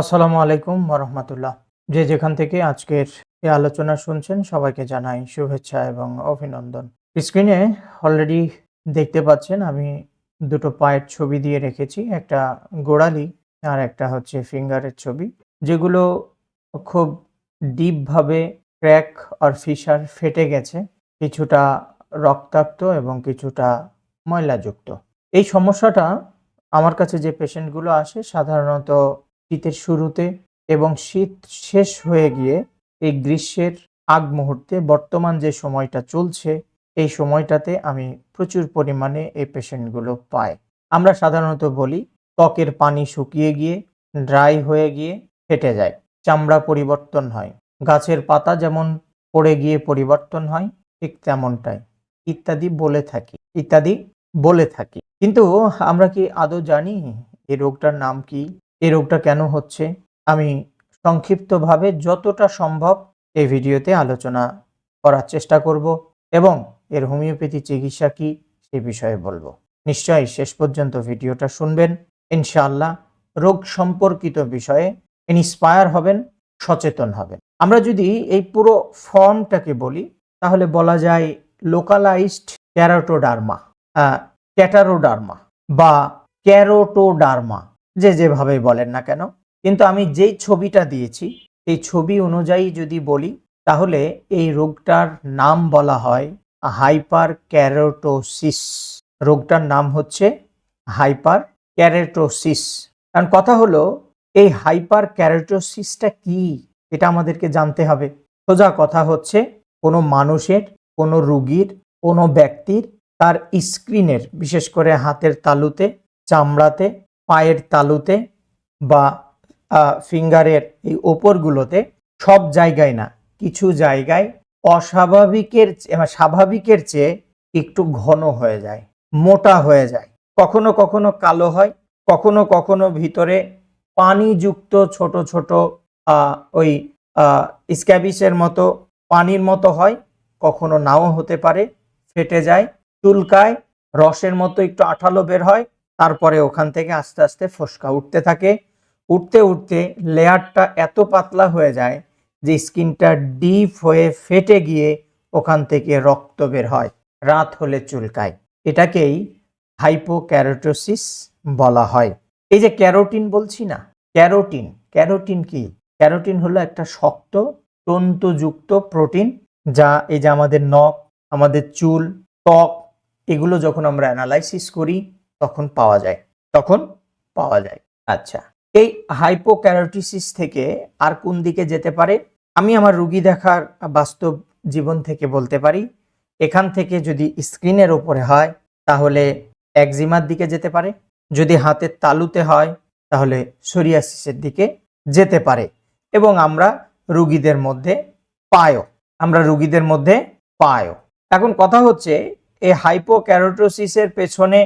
আসসালামু আলাইকুম রহমতুল্লাহ। যে যেখান থেকে আজকের এই আলোচনা শুনছেন, সবাইকে জানাই শুভেচ্ছা এবং অভিনন্দন। স্ক্রিনে অলরেডি দেখতে পাচ্ছেন, আমি দুটো পায়ের ছবি দিয়ে রেখেছি, একটা গোড়ালি আর একটা হচ্ছে ফিঙ্গারের ছবি, যেগুলো খুব ডিপভাবে ক্র্যাক আর ফিসার ফেটে গেছে, কিছুটা রক্তাক্ত এবং কিছুটা ময়লাযুক্ত। এই সমস্যাটা আমার কাছে যে পেশেন্টগুলো আসে, সাধারণত শীতের শুরুতে এবং শীত শেষ হয়ে গিয়ে এই গ্রীষ্মের আগ মুহূর্তে বর্তমান যে সময়টা চলছে, এই সময়টাতে আমি প্রচুর পরিমাণে এই পেশেন্টগুলো পাই। আমরা সাধারণত বলি, ত্বকের পানি শুকিয়ে গিয়ে, ড্রাই হয়ে গিয়ে ফেটে যায়, চামড়া পরিবর্তন হয়। গাছের পাতা যেমন পড়ে গিয়ে পরিবর্তন হয়, ঠিক তেমনটাই। ইত্যাদি বলে থাকি, ইত্যাদি বলে থাকি। কিন্তু আমরা কি আদৌ জানি এই রোগটার নাম কি? এই রোগটা কেন হচ্ছে? আমি সংক্ষিপ্তভাবে যতটা সম্ভব এই ভিডিওতে আলোচনা করার চেষ্টা করব এবং এর হোমিওপ্যাথি চিকিৎসা কি সে বিষয়ে বলব। নিশ্চয়ই শেষ পর্যন্ত ভিডিওটা শুনবেন। ইনশাআল্লাহ রোগ সম্পর্কিত বিষয়ে ইন্সপায়ার হবেন, সচেতন হবেন। আমরা যদি এই পুরো ফর্মটাকে বলি, তাহলে বলা যায় লোকালাইজড ক্যারোটোডার্মা ক্যাটারোডার্মা বা ক্যারোটোডার্মা যে যেভাবে বলেন না কেন। কিন্তু আমি যেই ছবিটা দিয়েছি এই ছবি অনুযায়ী যদি বলি, তাহলে এই রোগটার নাম বলা হয় হাইপার ক্যারোটোসিস রোগটার নাম হচ্ছে হাইপার ক্যারেটোসিস কারণ কথা হলো, এই হাইপার ক্যারেটোসিসটা কি? এটা আমাদেরকে জানতে হবে। সোজা কথা হচ্ছে, কোনো মানুষের, কোনো রুগীর, কোনো ব্যক্তির তার স্ক্রিনের, বিশেষ করে হাতের তালুতে, চামড়াতে পায়ের তালুতে বা ফিঙ্গারের এই ওপরগুলোতে সব জায়গায় না, কিছু জায়গায় অস্বাভাবিকের মানে স্বাভাবিকের চেয়ে একটু ঘন হয়ে যায়, মোটা হয়ে যায়। কখনো কখনো কালো হয়, কখনো কখনো ভিতরে পানিযুক্ত ছোট ছোট ওই স্ক্যাবিসের মতো পানির মতো হয়, কখনো নাও হতে পারে, ফেটে যায়, চুলকায়, রসের মতো একটু আঠালো বের হয় তারপরে ওখান থেকে আস্তে আস্তে ফোসকা উঠতে থাকে। উঠতে উঠতে লেয়ারটা এত পাতলা হয়ে যায় যে স্কিনটা ডিপ হয়ে ফেটে গিয়ে ওখান থেকে রক্ত বের হয়, রাত হলে চুলকায়। এটাকেই হাইপোক্যারোটোসিস বলা হয়। এই যে ক্যারোটিন বলছি না, ক্যারোটিন ক্যারোটিন কি? ক্যারোটিন হলো একটা শক্ত, তন্তুযুক্ত প্রোটিন যা এই যে আমাদের নখ, আমাদের চুল, ত্বক, এগুলো যখন আমরা অ্যানালাইসিস করি তখন পাওয়া যায়, তখন পাওয়া যায়। আচ্ছা এই হাইপোক্যারোটিসিস থেকে আর কোন দিকে যেতে পারে? আমি আমার রুগী দেখার বাস্তব জীবন থেকে বলতে পারি, এখান থেকে যদি স্ক্রিনের ওপরে হয়, তাহলে একজিমার দিকে যেতে পারে। যদি হাতের তালুতে হয়, তাহলে সোরিয়াসিসের দিকে যেতে পারে। এবং আমরা রুগীদের মধ্যে পায়ও, আমরা রুগীদের মধ্যে পায়ও। এখন কথা হচ্ছে, এই হাইপোক্যারোটোসিসের পেছনে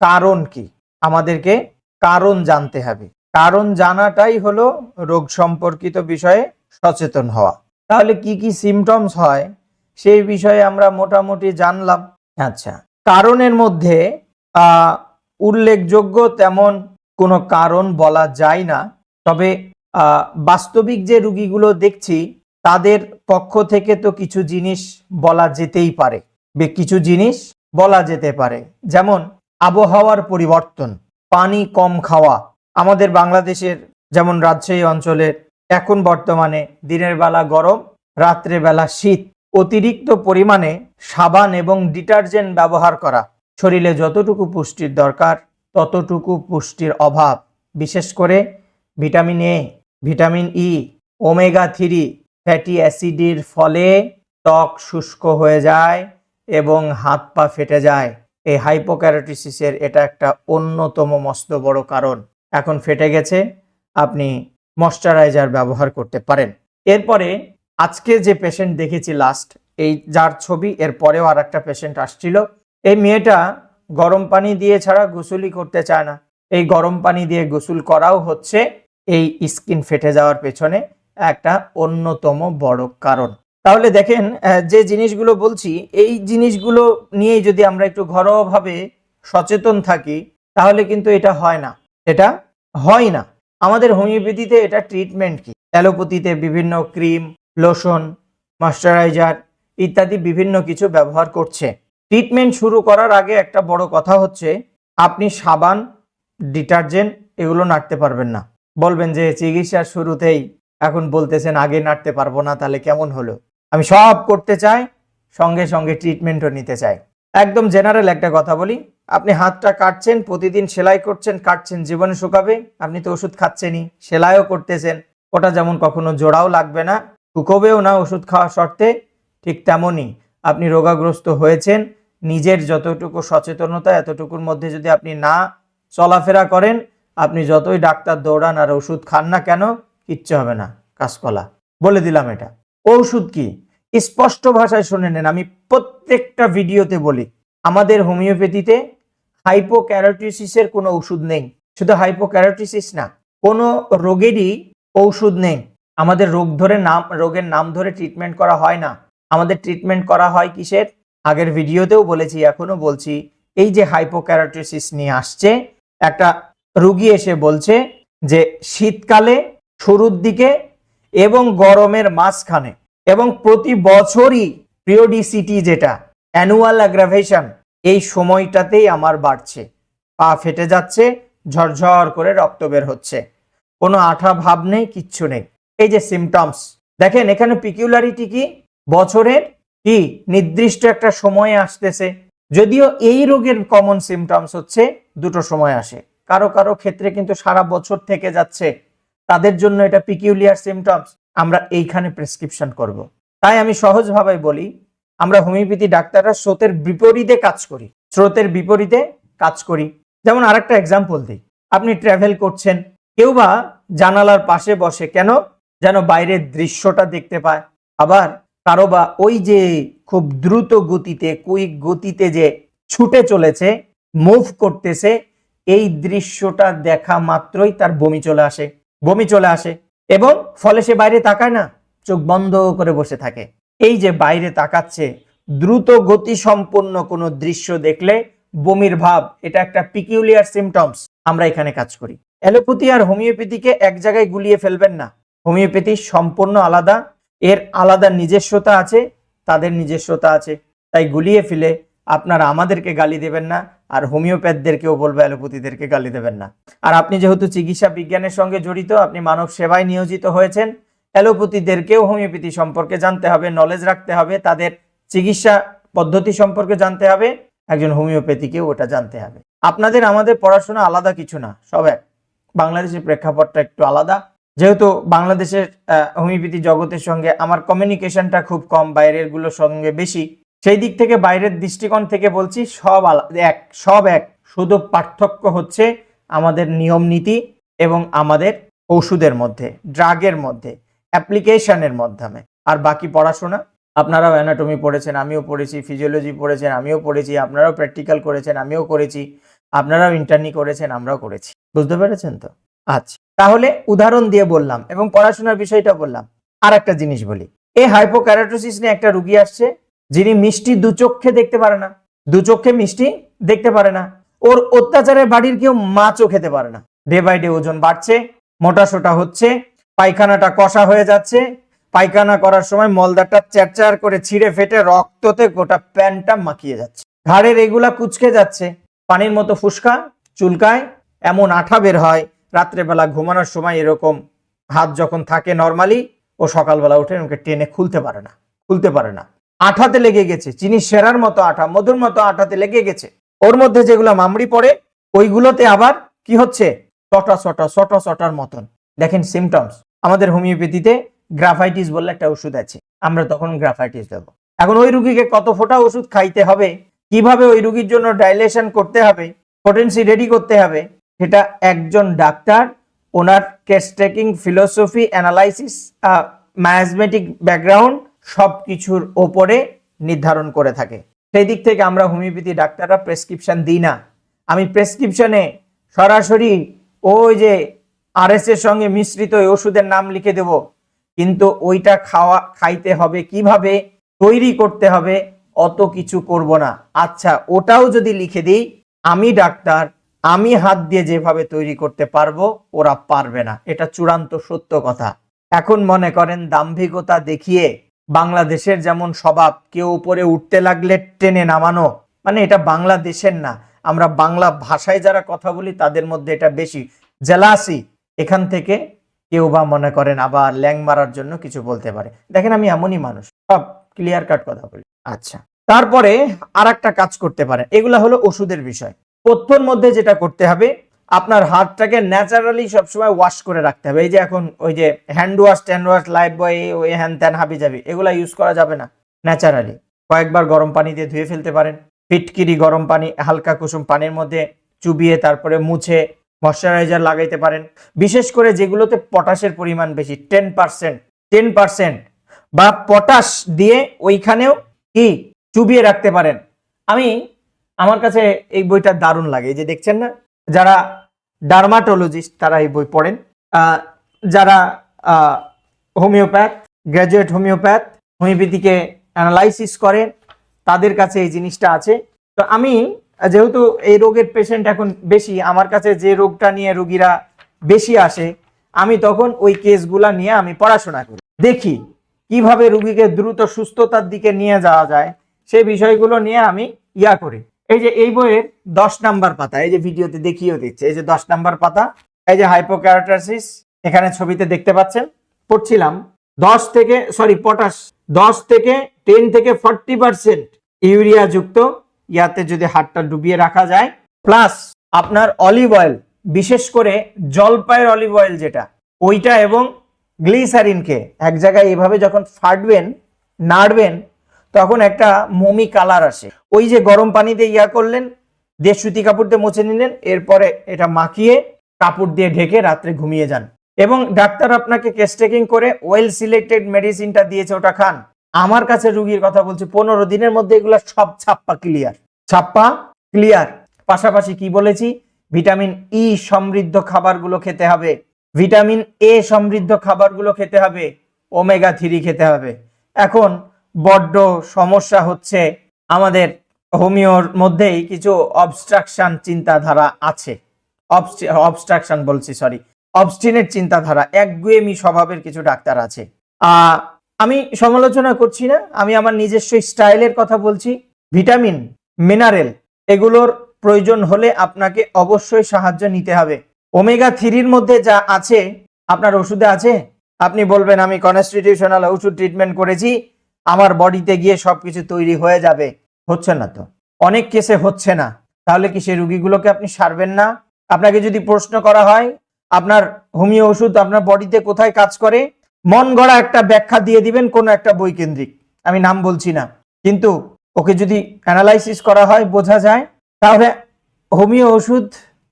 কারণ কি? আমাদেরকে কারণ জানতে হবে। কারণ জানাটাই হলো রোগ সম্পর্কিত বিষয়ে সচেতন হওয়া। তাহলে কি কি সিমটমস হয়? সেই বিষয়ে আমরা মোটামুটি জানলাম। আচ্ছা কারণের মধ্যে উল্লেখযোগ্য তেমন কোনো কারণ বলা যায় না। তবে বাস্তবিক যে রুগীগুলো দেখছি, তাদের পক্ষ থেকে তো কিছু জিনিস বলা যেতেই পারে। কিছু জিনিস বলা যেতে পারে। যেমন আবহাওয়ার পরিবর্তন, পানি কম খাওয়া। আমাদের বাংলাদেশের যেমন রাজশাহী অঞ্চলের এখন বর্তমানে দিনের বেলা গরম, রাত্রে বেলা শীত। অতিরিক্ত পরিমাণে সাবান এবং ডিটারজেন্ট ব্যবহার করা। শরীরে যতটুকু পুষ্টির দরকার, ততটুকু পুষ্টির অভাব। বিশেষ করে vitamin A, vitamin E, omega three fatty অ্যাসিডের ফলে ত্বক শুষ্ক হয়ে যায় এবং হাত পা ফেটে যায়। এই হাইপোক্যারোটিসিসের এটা একটা অন্যতম মস্ত বড় কারণ। এখন ফেটে গেছে, আপনি ময়শ্চারাইজার ব্যবহার করতে পারেন। এরপরে আজকে যে পেশেন্ট দেখেছি লাস্ট এই যার ছবি, এর পরেও আর একটা পেশেন্ট আসছিল। এই মেয়েটা গরম পানি দিয়ে ছাড়া গোসলই করতে চায় না। এই গরম পানি দিয়ে গোসল করাও হচ্ছে এই স্কিন ফেটে যাওয়ার পেছনে একটা অন্যতম বড় কারণ। তাহলে দেখেন যে জিনিসগুলো বলছি, এই জিনিসগুলো নিয়েই যদি আমরা একটু ঘরোয়াভাবে সচেতন থাকি, তাহলে কিন্তু এটা হয় না। এটা হয় না। আমাদের হোমিওপ্যাথিতে এটা ট্রিটমেন্ট কি? অ্যালোপ্যাথিতে বিভিন্ন ক্রিম, লোশন ময়শ্চারাইজার ইত্যাদি বিভিন্ন কিছু ব্যবহার করছে। ট্রিটমেন্ট শুরু করার আগে একটা বড় কথা হচ্ছে, আপনি সাবান, ডিটারজেন্ট এগুলো নাড়তে পারবেন না। বলবেন যে চিকিৎসার শুরুতেই এখন বলতেছেন, আগে নাড়তে পারব না, তাহলে কেমন হলো? আমি সব করতে চাই, সঙ্গে সঙ্গে ট্রিটমেন্টও নিতে চাই। একদম জেনারেল একটা কথা বলি, আপনি হাতটা কাটছেন, প্রতিদিন সেলাই করছেন, কাটছেন, জীবনে শুকাবে, আপনি তো ওষুধ খাচ্ছেনই, সেলাইও করতেছেন, ওটা যেমন কখনো জোড়াও লাগবে না, শুকোবেও না ওষুধ খাওয়া শর্তে, ঠিক তেমনই আপনি রোগাগ্রস্ত হয়েছেন, নিজের যতটুকু সচেতনতা, এতটুকুর মধ্যে যদি আপনি না চলাফেরা করেন, আপনি যতই ডাক্তার দৌড়ান আর ওষুধ খান না কেন, কিচ্ছু হবে না, কাঁচকলা। বলে দিলাম এটা। ঔষধ কি? স্পষ্ট ভাষায় শুনে নেন। আমি প্রত্যেকটা ভিডিওতে বলি, আমাদের হোমিওপ্যাথিতে হাইপোক্যারোটিসিসের কোনো ওষুধ নেই। শুধু হাইপোক্যারোটিসিস না, কোনো রোগেরই ঔষধ নেই। আমাদের রোগ ধরে নাম, রোগের নাম ধরে ট্রিটমেন্ট করা হয় না। আমাদের ট্রিটমেন্ট করা হয় কিসের? আগের ভিডিওতেও বলেছি এখনও বলছি, এই যে হাইপোক্যারোটিসিস নিয়ে আসছে, একটা রুগী এসে বলছে যে, শীতকালে শুরুর দিকে এবং গরমের মাঝখানে এবং প্রতি বছরই পিরিয়ডিসিটি যেটা অ্যানুয়াল অ্যাগ্রাভেশন এই সময়টাতেই আমার বাড়ছে। পা ফেটে যাচ্ছে, ঝরঝর করে রক্ত বের হচ্ছে। কোনো আঠা ভাব নেই, কিচ্ছু নেই। এই যে সিমটমস দেখেন এখানে পিকিউলারিটি কি? বছরের কি? নির্দিষ্ট একটা সময়ে আসতেছে। যদিও এই রোগের কমন সিমটমস হচ্ছে, দুটো সময় আসে। কারও কারও ক্ষেত্রে কিন্তু সারা বছর থেকে যাচ্ছে। তাদের জন্য এটা পিকিউলিয়ার সিমটমস আমরা এইখানে প্রেসক্রিপশন করব। তাই আমি সহজভাবে বলি, আমরা হোমিওপ্যাথি ডাক্তাররা স্রোতের বিপরীতে কাজ করি। স্রোতের বিপরীতে কাজ করি। যেমন আরেকটা এক্সাম্পল দিই। আপনি ট্রাভেল করছেন, কেউ বা জানালার পাশে বসে কেন যেন বাইরের দৃশ্যটা দেখতে পায়। আবার কারও বা ওই যে খুব দ্রুত গতিতে কুইক গতিতে যে ছুটে চলেছে মুভ করতেছে, এই দৃশ্যটা দেখা মাত্রই তার বমি চলে আসে। বমি চলে আসে। এবং ফলে সে বাইরে তাকায় না, চোখ বন্ধ করে বসে থাকে। এই যে বাইরে তাকাচ্ছে, দ্রুত গতি সম্পন্ন কোনো দৃশ্য দেখলে বমির ভাব, এটা একটা পিকিউলিয়ার সিমটমস আমরা এখানে কাজ করি। অ্যালোপ্যাথি আর হোমিওপ্যাথিকে এক জায়গায় গুলিয়ে ফেলবেন না। হোমিওপ্যাথি সম্পূর্ণ আলাদা, এর আলাদা নিজস্বতা আছে, তাদের নিজস্বতা আছে। তাই গুলিয়ে ফেলে আপনারা আমাদেরকে গালি দেবেন না, আর হোমিওপ্যাথদেরকেও বলব, অ্যালোপ্যাথিদেরকে গালি দেবেন না। আর আপনি যেহেতু চিকিৎসা বিজ্ঞানের সঙ্গে জড়িত, আপনি মানব সেবায় নিয়োজিত হয়েছেন, অ্যালোপ্যাথিদেরকেও হোমিওপ্যাথি সম্পর্কে জানতে হবে নলেজ রাখতে হবে, তাদের চিকিৎসা পদ্ধতি সম্পর্কে জানতে হবে, একজন হোমিওপ্যাথিকেও ওটা জানতে হবে। আপনাদের আমাদের পড়াশোনা আলাদা কিছু না, সব এক। বাংলাদেশের প্রেক্ষাপটটা একটু আলাদা। যেহেতু বাংলাদেশের হোমিওপ্যাথি জগতের সঙ্গে আমার কমিউনিকেশনটা খুব কম, বাইরেরগুলোর সঙ্গে বেশি সেই দিক থেকে বাইরের দৃষ্টিকোণ থেকে বলছি সব এক সব এক। শুধু পার্থক্য হচ্ছে আমাদের নিয়ম নীতি এবং আমাদের ওষুধের মধ্যে, ড্রাগের মধ্যে, অ্যাপ্লিকেশনের মাধ্যমে। আর বাকি পড়াশোনা? আপনারাও অ্যানাটমি পড়েছেন, আমিও পড়েছি ফিজিওলজি পড়েছেন, আমিও পড়েছি, আপনারাও প্র্যাকটিক্যাল করেছেন, আমিও করেছি, আপনারাও ইন্টারনি করেছেন, আমরাও করেছি। বুঝতে পেরেছেন তো? আচ্ছা তাহলে উদাহরণ দিয়ে বললাম এবং পড়াশোনার বিষয়টা বললাম। আর একটা জিনিস বলি। এই হাইপোক্যারাটোসিস নিয়ে একটা রুগী আসছে যিনি মিষ্টি দু চোখে দেখতে পারে না, দু চোখে মিষ্টি দেখতে পারে না, ওর অত্যাচারের বাড়ির কেউ মাছও খেতে পারে না। ডে বাই ডে ওজন বাড়ছে, মোটা সোটা হচ্ছে, পায়খানাটা কষা হয়ে যাচ্ছে। পায়খানা করার সময় মলদারটা চ্যারচার করে ছিঁড়ে ফেটে রক্ততে গোটা প্যান্টটা মাখিয়ে যাচ্ছে। ঘাড়ের এগুলা কুচকে যাচ্ছে, পানির মতো ফুসকা চুলকায় এমন আঠা বের হয়, রাত্রেবেলা ঘুমানোর সময় এরকম হাত যখন থাকে নর্মালি ও সকালবেলা উঠে ওকে টেনে খুলতে পারে না, খুলতে পারে না। আঠাতে লেগে গেছে চিনি সেরার মতো আঠা, মধুর মতো আঠাতে লেগে গেছে। ওর মধ্যে যেগুলো মামড়ি পড়ে, ওইগুলোতে আবার কি হচ্ছে? সটা সটা সটা সটার মতন। দেখেন সিমটমস আমাদের হোমিওপ্যাথিতে গ্রাফাইটিস বলে একটা ওষুধ আছে। আমরা তখন গ্রাফাইটিস দেবো। এখন ওই রুগীকে কত ফোঁটা ওষুধ খাইতে হবে? কীভাবে ওই রুগীর জন্য ডাইলেশন করতে হবে? পোটেন্সি রেডি করতে হবে? সেটা একজন ডাক্তার, ওনার case taking philosophy analysis miasmatic background সব কিছুর ওপরে নির্ধারণ করে থাকে। সেই দিক থেকে আমরা হোমিওপ্যাথি ডাক্তাররা প্রেসক্রিপশন দিই না। আমি প্রেসক্রিপশনে সরাসরি ওই যে আরএস এর সঙ্গে মিশ্রিত ওষুধের নাম লিখে দেব। কিন্তু ওইটা খাওয়া, খাইতে হবে কীভাবে, তৈরি করতে হবে, অত কিছু করব না। আচ্ছা ওটাও যদি লিখে দিই, আমি ডাক্তার, আমি হাত দিয়ে যেভাবে তৈরি করতে পারব, ওরা পারবে না। এটা চূড়ান্ত সত্য কথা। এখন মনে করেন দাম্ভিকতা দেখিয়ে বাংলাদেশের যেমন স্বভাব, কেউ উপরে উঠতে লাগলে টেনে নামানো মানে এটা বাংলাদেশের না। আমরা বাংলা ভাষায় যারা কথা বলি, তাদের মধ্যে এটা বেশি। জেলাসি এখান থেকে কেউ বা মনে করেন আবার ল্যাং মারার জন্য কিছু বলতে পারে। দেখেন, আমি এমনই মানুষ। সব ক্লিয়ার কাট কথা বলি। আচ্ছা তারপরে আর কাজ করতে পারেন। এগুলা হলো ওষুধের বিষয়। পথ্যর মধ্যে যেটা করতে হবে আপনার হাতটাকে ন্যাচারালি সবসময় ওয়াশ করে রাখতে হবে। এই যে এখন ওই যে হ্যান্ড ওয়াশ, ট্যান্ড ওয়াশ, লাইফ বয় ওই হ্যান ত্যান হাবি যাবি, এগুলো ইউজ করা যাবে না, ন্যাচারালি। কয়েকবার গরম পানি দিয়ে ধুয়ে ফেলতে পারেন। ফিটকিরি গরম পানি, হালকা কুসুম পানির মধ্যে চুবিয়ে তারপরে মুছে ময়শ্চারাইজার লাগাইতে পারেন। বিশেষ করে যেগুলোতে পটাশের পরিমাণ বেশি টেন পার্সেন্ট টেন পার্সেন্ট বা পটাশ দিয়ে ওইখানেও কি চুবিয়ে রাখতে পারেন। আমি, আমার কাছে এই বইটা দারুণ লাগে। এই যে দেখছেন না, যারা ডার্মাটোলজিস্ট তারা এই বই পড়েন। যারা হোমিওপ্যাথ, গ্র্যাজুয়েট হোমিওপ্যাথ, হোমিওপ্যাথিকে অ্যানালাইসিস করেন, তাদের কাছে এই জিনিসটা আছে। তো আমি, যেহেতু এই রোগের পেশেন্ট এখন বেশি, আমার কাছে যে রোগটা নিয়ে রোগীরা বেশি আসে, আমি তখন ওই কেসগুলা নিয়ে আমি পড়াশোনা করি। দেখি কীভাবে রুগীকে দ্রুত সুস্থতার দিকে নিয়ে যাওয়া যায় সেই বিষয়গুলো নিয়ে আমি ইয়া করি। এই যে এই বইয়ের দশ নাম্বার পাতা, এই যে ভিডিওতে দেখিয়েও দিচ্ছে, এই যে দশ নাম্বার পাতা, এই যে হাইপোক্যারাটাসিস এখানে ছবিতে দেখতে পাচ্ছেন, পড়ছিলাম দশ থেকে সরি পটাশ, দশ থেকে টেন থেকে ফর্টি পার্সেন্ট ইউরিয়া যুক্ত ইয়াতে যদি হাতটা ডুবিয়ে রাখা যায় প্লাস আপনার অলিভ অয়েল বিশেষ করে জলপাইয়ের অলিভ অয়েল যেটা, ওইটা এবং গ্লিসারিনকে এক জায়গায় এভাবে যখন ফাটবেন, নাড়বেন তখন একটা মমি কালার আসে। ওই যে গরম পানিতে ইয়া করলেন দিয়ে সুতি কাপড় দিয়ে মুছে নিলেন, এরপরে এটা মাখিয়ে কাপড় দিয়ে ঢেকে রাত্রে ঘুমিয়ে যান। এবং ডাক্তার আপনাকে কেস টেকিং করে ওয়েল সিলেক্টেড মেডিসিনটা দিয়েছে, ওটা খান। আমার কাছে রুগীর কথা বলছি, পনেরো দিনের মধ্যে এগুলো সব ছাপ্পা ক্লিয়ার ছাপ্পা ক্লিয়ার পাশাপাশি কি বলেছি? ভিটামিন ই সমৃদ্ধ খাবারগুলো খেতে হবে। ভিটামিন এ সমৃদ্ধ খাবারগুলো খেতে হবে। ওমেগা থ্রি খেতে হবে। এখন বড্ড সমস্যা হচ্ছে আমাদের হোমিওর মধ্যেই কিছু অবস্ট্রাকশন চিন্তাধারা আছে। অবস্ট্রাকশন বলছি সরি অবস্টিনেট চিন্তাধারা একগুয়েমি স্বভাবের কিছু ডাক্তার আছে। আমি সমালোচনা করছি না, আমি আমার নিজস্ব স্টাইলের কথা বলছি। ভিটামিন মিনারেল এগুলোর প্রয়োজন হলে আপনাকে অবশ্যই সাহায্য নিতে হবে। ওমেগা থ্রির মধ্যে যা আছে, আপনার ওষুধে আছে? আপনি বলবেন, আমি কনস্টিটিউশনাল ওষুধ ট্রিটমেন্ট করেছি আমার বডিতে গিয়ে সবকিছু তৈরি হয়ে যাবে, হচ্ছে না তো? অনেক কেসে হচ্ছে না। তাহলে কি সেই রুগীগুলোকে আপনি সারবেন না? আপনাকে যদি প্রশ্ন করা হয়, আপনার হোমিও ওষুধ আপনার বডিতে কোথায় কাজ করে, মন গড়া একটা ব্যাখ্যা দিয়ে দিবেন কোনো একটা বই কেন্দ্রিক আমি নাম বলছি না। কিন্তু ওকে যদি অ্যানালাইসিস করা হয়, বোঝা যায়, তাহলে হোমিও ওষুধ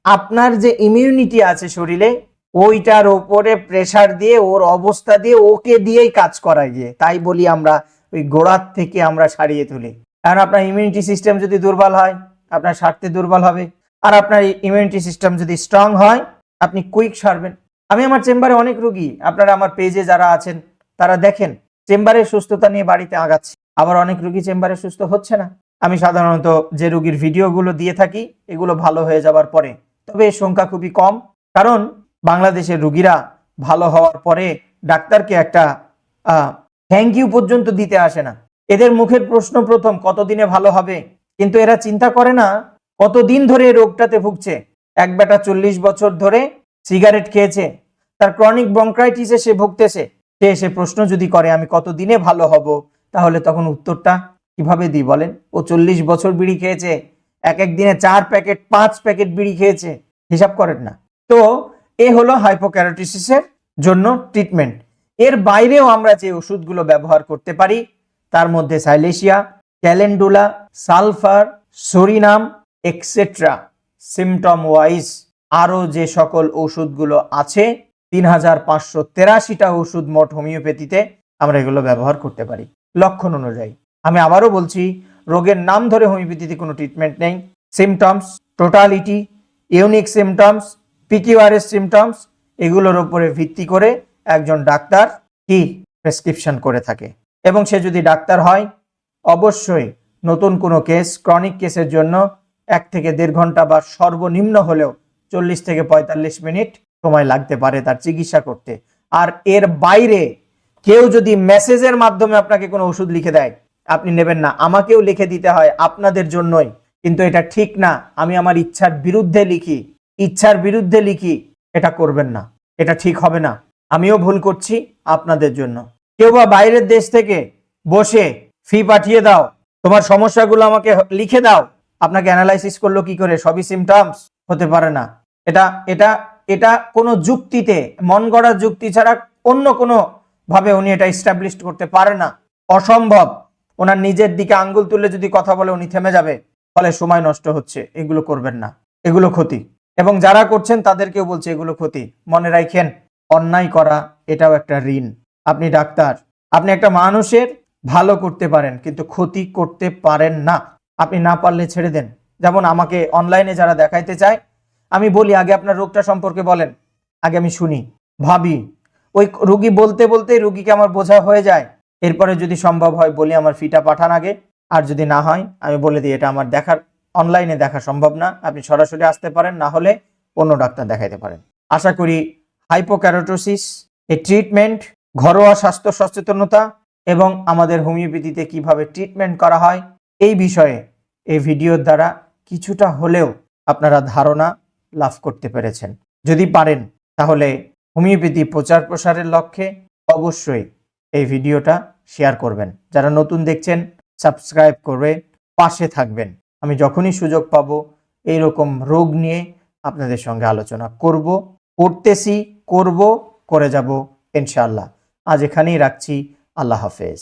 আপনার যে ইমিউনিটি আছে শরীরে, ওইটার ওপরে প্রেসার দিয়ে, ওর অবস্থা দিয়ে ওকে দিয়েই কাজ করা গিয়ে। তাই বলি আমরা ওই গোড়ার থেকে আমরা সারিয়ে তুলি। কারণ আপনার ইমিউনিটি সিস্টেম যদি দুর্বল হয়, আপনার স্বার্থে দুর্বল হবে। আর আপনার ইমিউনিটি সিস্টেম যদি স্ট্রং হয়, আপনি কুইক সারবেন। আমি আমার চেম্বারে অনেক রুগী, আপনারা আমার পেজে যারা আছেন, তারা দেখেন চেম্বারের সুস্থতা নিয়ে বাড়িতে আগাচ্ছে। আবার অনেক রুগী চেম্বারে সুস্থ হচ্ছে না। আমি সাধারণত যে রুগীর ভিডিওগুলো দিয়ে থাকি, এগুলো ভালো হয়ে যাবার পরে। তবে এর সংখ্যা খুবই কম। কারণ বাংলাদেশের রুগীরা ভালো হওয়ার পরে ডাক্তারকে একটা থ্যাংক ইউ পর্যন্ত দিতে আসে না। এদের মুখের প্রশ্ন প্রথম, কতদিনে ভালো হবে? কিন্তু এরা চিন্তা করে না, কতদিন ধরে এই রোগটাতে ভুগছে? এক বেটা চল্লিশ বছর ধরে সিগারেট খেয়েছে, তার ক্রনিক ব্রঙ্ক্রাইটিসে সে ভুগতেছে। সে এসে প্রশ্ন যদি করে, আমি কতদিনে ভালো হব? তাহলে তখন উত্তরটা কীভাবে দিই বলেন? ও চল্লিশ বছর বিড়ি খেয়েছে, এক এক দিনে চার প্যাকেট, পাঁচ প্যাকেট বিড়ি খেয়েছে। হিসাব করেন না। তো এ হলো হাইপোক্যারাটিসিসের জন্য ট্রিটমেন্ট এর বাইরেও আমরা যে ওষুধগুলো ব্যবহার করতে পারি, তার মধ্যে silicea, calendula, sulphur, psorinum, etcetera symptom wise আরও যে সকল ওষুধগুলো আছে তিন হাজার পাঁচশো তেরাশিটা ওষুধ মোট হোমিওপ্যাথিতে আমরা এগুলো ব্যবহার করতে পারি। লক্ষণ অনুযায়ী। আমি আবারও বলছি, রোগের নাম ধরে হোমিওপ্যাথিতে কোনো ট্রিটমেন্ট নেই। Symptoms totality unique symptoms PQRS symptoms এগুলোর উপরে ভিত্তি করে একজন ডাক্তার কি প্রেসক্রিপশন করে থাকে। এবং সে যদি ডাক্তার হয়, অবশ্যই নতুন কোনো কেস, ক্রনিক কেসের জন্য এক থেকে দেড় ঘণ্টা বা সর্বনিম্ন হলেও চল্লিশ থেকে পঁয়তাল্লিশ মিনিট সময় লাগতে পারে তার চিকিৎসা করতে। আর এর বাইরে কেউ যদি মেসেজের মাধ্যমে আপনাকে কোনো ওষুধ লিখে দেয়, আপনি নেবেন না। আমাকেও লিখে দিতে হয় আপনাদের জন্যই। কিন্তু এটা ঠিক না। আমি আমার ইচ্ছার বিরুদ্ধে লিখি। ইচ্ছার বিরুদ্ধে লিখি, এটা করবেন না। এটা ঠিক হবে না। আমিও ভুল করছি আপনাদের জন্য। কেউ বা বাইরের দেশ থেকে বসে ফি পাঠিয়ে দাও। তোমার সমস্যাগুলো আমাকে লিখে দাও। আপনাকে অ্যানালাইসিস করল কি করে? সবই সিমটমস হতে পারে না। এটা এটা এটা কোনো যুক্তিতে, মন গড়া যুক্তি ছাড়া অন্য কোনো ভাবে উনি এটা ইস্টাবলিশ করতে পারে না। অসম্ভব। ওনার নিজের দিকে আঙ্গুল তুলে যদি কথা বলে উনি থেমে যাবে, ফলে সময় নষ্ট হচ্ছে। এগুলো করবেন না। এগুলো ক্ষতি। এবং যারা করছেন তাদেরকেও বলছে এগুলো ক্ষতি। মনে রাখেন অন্যায় করা, এটাও একটা ঋণ। আপনি ডাক্তার, আপনি একটা মানুষের ভালো করতে পারেন, কিন্তু ক্ষতি করতে পারেন না। আপনি না পারলে ছেড়ে দেন। যেমন আমাকে অনলাইনে যারা দেখাইতে চায়, আমি বলি, আগে আপনার রোগটা সম্পর্কে বলেন। আগে আমি শুনি। ভাবি, ওই রুগী বলতে বলতে রুগীকে আমার বোঝা হয়ে যায়। এরপরে যদি সম্ভব হয়, বলি, আমার ফিটা পাঠান আগে। আর যদি না হয়, আমি বলে দিই, এটা আমার দেখার, অনলাইনে দেখা সম্ভব না। আপনি সরাসরি আসতে পারেন, না হলে অন্য ডাক্তার দেখাইতে পারেন। আশা করি হাইপোক্যারোটোসিস এই ট্রিটমেন্ট, ঘরোয়া স্বাস্থ্য সচেতনতা এবং আমাদের হোমিওপ্যাথিতে কীভাবে ট্রিটমেন্ট করা হয়, এই বিষয়ে এই ভিডিওর দ্বারা কিছুটা হলেও আপনারা ধারণা লাভ করতে পেরেছেন। যদি পারেন, তাহলে হোমিওপ্যাথি প্রচার প্রসারের লক্ষ্যে অবশ্যই এই ভিডিওটা শেয়ার করবেন। যারা নতুন দেখছেন, সাবস্ক্রাইব করবে পাশে থাকবেন। আমি যখনই সুযোগ পাব, এইরকম রোগ নিয়ে আপনাদের সঙ্গে আলোচনা করব। করতেছি করব করে যাব ইনশাআল্লাহ। আজ এখানেই রাখছি। আল্লাহ হাফেজ।